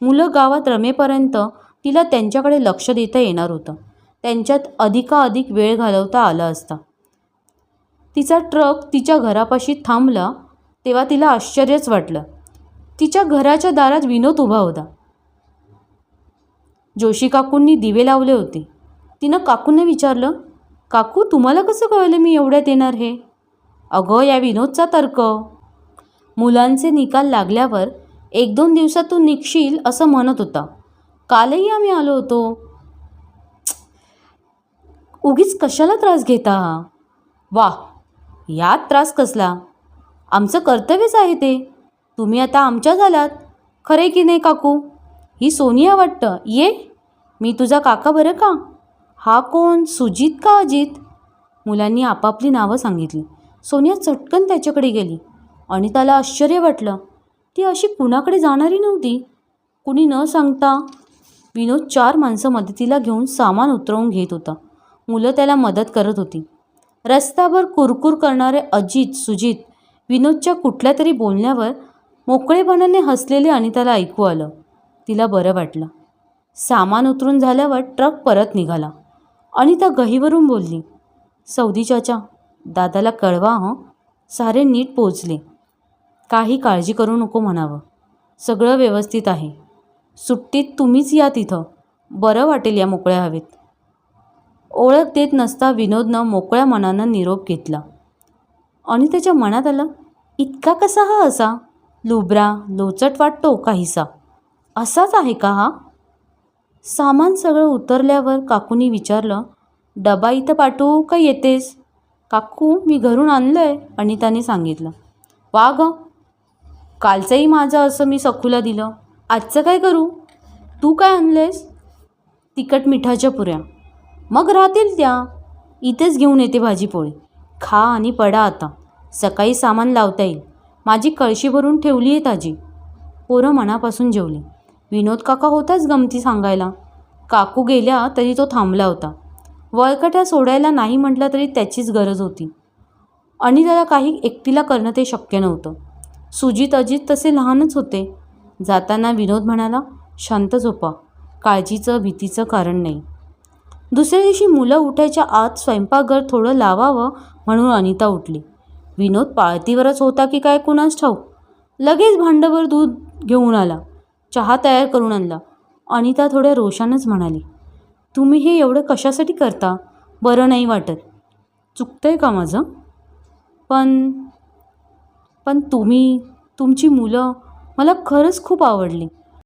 मुलं गावात रमेपर्यंत तिला त्यांच्याकडे लक्ष देता येणार होतं. त्यांच्यात अधिकाधिक वेळ घालवता आला असता. तिचा ट्रक तिच्या घरापाशी थांबला तेव्हा तिला आश्चर्यच वाटलं. तिच्या घराच्या दारात विनोद उभा होता. जोशी काकूंनी दिवे लावले होते. तिनं काकूंना विचारलं काकू तुम्हाला कसं कळलं मी एवढ्यात येणार हे? अगं या विनोदचा तर्क. मुलांचे निकाल लागल्यावर एक दोन दिवसात तू निघशील असं म्हणत होता. कालही आम्ही आलो होतो. उगीच कशाला त्रास घेता? हा वा यात त्रास कसला? आमचं कर्तव्यच आहे ते. तुम्ही आता आमच्या झालात खरे की नाही काकू? ही सोनिया वाटतं. ये मी तुझा काका बरं का? हा कोण? सुजित का अजित? मुलांनी आपापली नावं सांगितली. सोनिया चटकन त्याच्याकडे गेली. आणि त्याला आश्चर्य वाटलं. ती अशी कुणाकडे जाणारी नव्हती. कुणी न सांगता विनोद चार माणसं मदतीला घेऊन सामान उतरवून घेत होता. मुलं त्याला मदत करत होती. रस्त्यावर कुरकुर करणारे अजित सुजित विनोदच्या कुठल्या तरी बोलण्यावर मोकळेपणाने हसलेले अनिताला ऐकू आलं. तिला बरं वाटलं. सामान उतरून झाल्यावर ट्रक परत निघाला. अनिता गहीवरून बोलली सौदी चाचा दादाला कळवा हं. सारे नीट पोचले काही काळजी करू नको म्हणावं. सगळं व्यवस्थित आहे. सुट्टीत तुम्हीच या तिथं. बरं वाटेल या मोकळ्या हवेत. ओळख देत नसता विनोदनं मोकळ्या मनानं निरोप घेतला. आणि त्याच्या मनात आलं इतका कसा हा असा? लुबरा लोचट वाटतो काहीसा. असाच आहे का हा? सामान सगळं उतरल्यावर काकूनी विचारलं डबा इथं पाठवू का येतेस? काकू मी घरून आणलं आहे अनिताने सांगितलं. वा गं कालचंही माझं असं मी सखूला दिलं. आजचं काय करू? तू काय आणलेस तिखट मिठाच्या पुऱ्या. मग राहतील त्या. इथेच घेऊन येते भाजीपोळी. खा आणि पडा आता. सकाळी सामान लावता येईल. माझी कळशी भरून ठेवली आहे ताजी. पोरं मनापासून जेवली. विनोद काका होताच गमती सांगायला. काकू गेल्या तरी तो थांबला होता. वळकट्या सोडायला नाही म्हटलं तरी त्याचीच गरज होती. आणि त्याला काही एकटीला करणं ते शक्य नव्हतं. सुजित अजित तसे लहानच होते. जाताना विनोद म्हणाला शांत झोपा काळजीचं भीतीचं कारण नाही. दुसऱ्या दिवशी मुलं उठायच्या आत स्वयंपाकघर थोडं लावावं म्हणून अनिता उठली. विनोद पाळतीवरच होता की काय कुणास ठाऊक? लगेच भांडभर दूध घेऊन आला. चहा तयार करून आणला. अनिता थोड्या रोषानच म्हणाली तुम्ही हे एवढं कशासाठी करता? बरं नाही वाटत. चुकतंय का माझं? पण पण तुम्ही तुमची मुलं मला खरंच खूप आवडली.